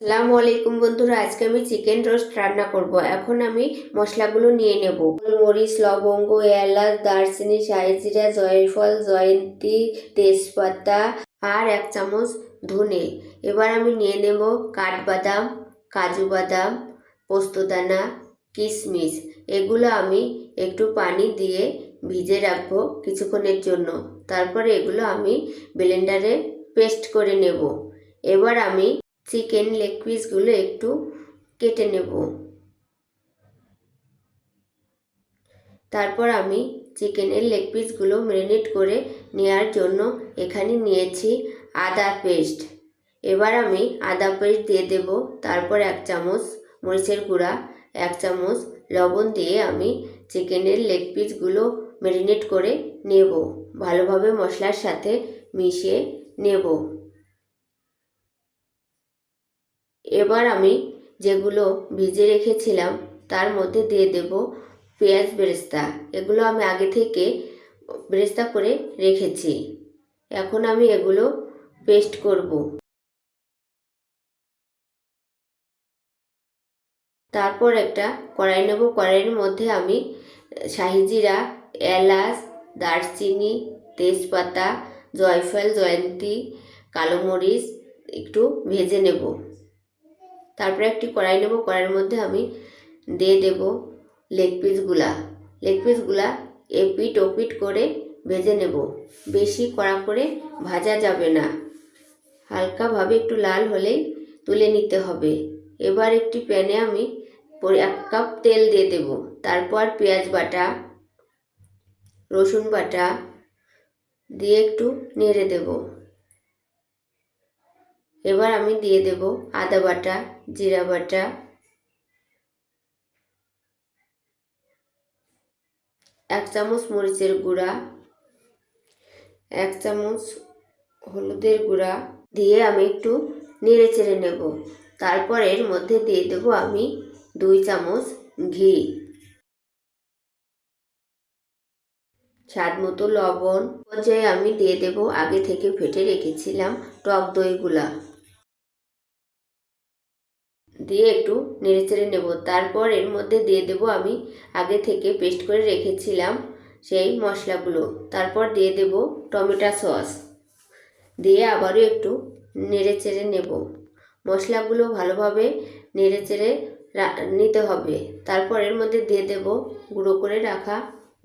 আসসালামু আলাইকুম বন্ধুরা, আজকে আমি চিকেন রোস্ট রান্না করব। এখন আমি মশলাগুলো নিয়ে নেব। মরিচ লবঙ্গ, এলাচ, দারচিনি, সাইজিরা, জয়ফল, জয়ন্তী, তেজপাতা আর এক চামচ ধনে। এবার আমি নিয়ে নেব কাঠবাদাম, কাজু বাদাম পোস্তদানা কিশমিশ। এগুলো আমি একটু পানি দিয়ে ভিজে রাখব কিছুক্ষণের জন্য। তারপরে এগুলো আমি ব্লেন্ডারে পেস্ট করে নেব। এবার আমি চিকেন লেগ পিসগুলো একটু কেটে নেব। তারপর আমি চিকেনের লেগ পিসগুলো ম্যারিনেট করে নেওয়ার জন্য এখানে নিয়েছি আদা পেস্ট। এবার আমি আদা পেস্ট দিয়ে দেব, তারপর এক চামচ মরিচের গুঁড়া, এক চামচ লবণ দিয়ে আমি চিকেনের লেগ পিসগুলো ম্যারিনেট করে নেব। ভালোভাবে মশলার সাথে মিশিয়ে নেব। এবার আমি যেগুলো ভিজে রেখেছিলাম, তার মধ্যে দিয়ে দেব পেঁয়াজ বেরেস্তা। এগুলো আমি আগে থেকে বেরেস্তা করে রেখেছি। এখন আমি এগুলো পেস্ট করব। তারপর একটা কড়াই নেব। কড়াইয়ের মধ্যে আমি শাহিজিরা এলাচ, দারচিনি, তেজপাতা, জয়ফল, জয়ন্তী, কালো মরিচ একটু ভেজে নেব। তারপরে একটি কড়াই নেব, কড়াইয়ের মধ্যে আমি দিয়ে দেব লেগ পিসগুলা। লেগ পিসগুলা এপিট ওপিট করে ভেজে নেব। বেশি কড়া করে ভাজা যাবে না। হালকাভাবে একটু লাল হলেই তুলে নিতে হবে। এবার একটি প্যানে আমি এক কাপ তেল দিয়ে দেব। তারপর পেঁয়াজ বাটা, রসুন বাটা দিয়ে একটু নেড়ে দেব। এবার আমি দিয়ে দেব আদা বাটা, জিরা বাটা। এক চামচ মরিচের গুঁড়া। এক চামচ হলুদের গুঁড়া দিয়ে আমি একটু নেড়ে চেড়ে নেব। তারপর এর মধ্যে দিয়ে দেব আমি দুই চামচ ঘি। স্বাদ মতো লবণ। পর্যায়ে আমি দিয়ে দেব আগে থেকে ফেটে রেখেছিলাম টক দইগুলা। দিয়ে একটু নেড়ে চেড়ে নেব। তারপর এর মধ্যে দিয়ে দেব আমি আগে থেকে পেস্ট করে রেখেছিলাম সেই মশলাগুলো। তারপর দিয়ে দেব টমেটো সস। দিয়ে আবারও একটু নেড়ে চেড়ে নেব। মশলাগুলো ভালোভাবে নেড়ে চেড়ে নিতে হবে। তারপর এর মধ্যে দিয়ে দেব গুঁড়ো করে রাখা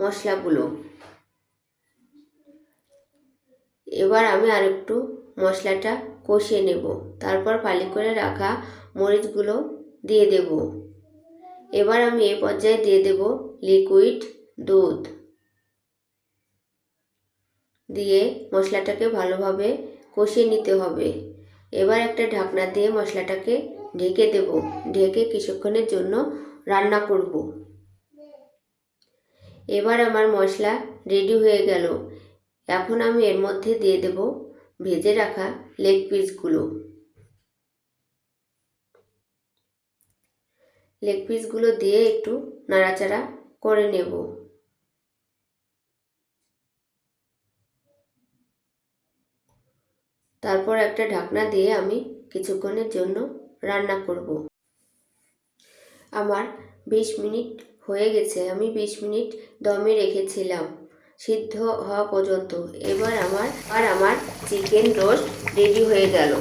মশলাগুলো। এবার আমি আরেকটু মশলাটা কষিয়ে নেব। তারপর ফালি করে রাখা মরিচগুলো দিয়ে দেব। এবার আমি এ পর্যায়ে দিয়ে দেব লিকুইড দুধ। দিয়ে মশলাটাকে ভালোভাবে কষিয়ে নিতে হবে। এবার একটা ঢাকনা দিয়ে মশলাটাকে ঢেকে দেব। ঢেকে কিছুক্ষণের জন্য রান্না করব। এবার আমার মশলা রেডি হয়ে গেল। এখন আমি এর মধ্যে দিয়ে দেব ভেজে রাখা লেগ পিসগুলো। লেগ পিসগুলো দিয়ে একটু নাড়াচাড়া করে নেব। তারপর একটা ঢাকনা দিয়ে আমি কিছুক্ষণের জন্য রান্না করব। আমার বিশ মিনিট হয়ে গেছে, আমি বিশ মিনিট দমে রেখেছিলাম। সিদ্ধ হওয়া পর্যন্ত। এবার আমার আর আমার চিকেন রোস্ট রেডি হয়ে গেল।